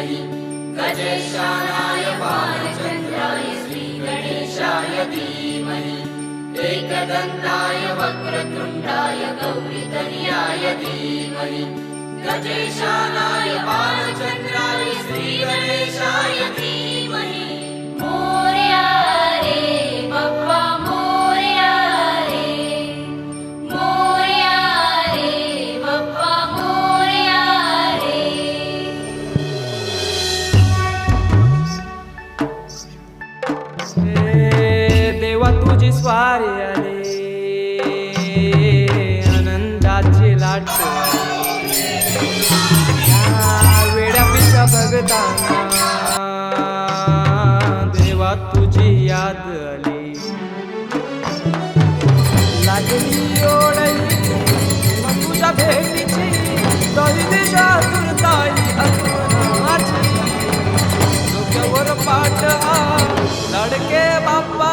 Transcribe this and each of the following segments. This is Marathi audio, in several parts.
गजेशानाय बालचन्द्राय श्रीगणेशाय धीमहि। एकदन्ताय वक्रतुण्डाय गौरीतनयाय धीमहि। गजेशानाय बालचन्द्राय श्रीगणेशाय धीमहि। तुझी स्वारी आले. आनंदाची लाट. या वेड्या भगताना देवा तुझी याद आली. लागली तुझ्या भेटीची तरी दिशा तुरताई अजून डोक्यावर पाठ हा लडके बाप्पा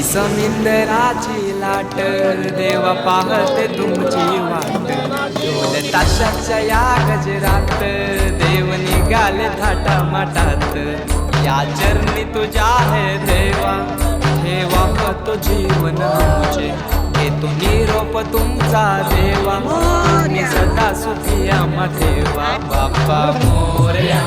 ही समिंदराची लाट देवा पाहते तुमची वाट. ढोल ताशाच्या या गजरात देव निघाले थाटा माटात या चरणी तुझ्या आहे देवा. ठेवा तो जीवन आमचे? तुम्ही निरोप तुमचा देवा. मी सदा सुखिया आम्हा देवा. बाप्पा मोरया.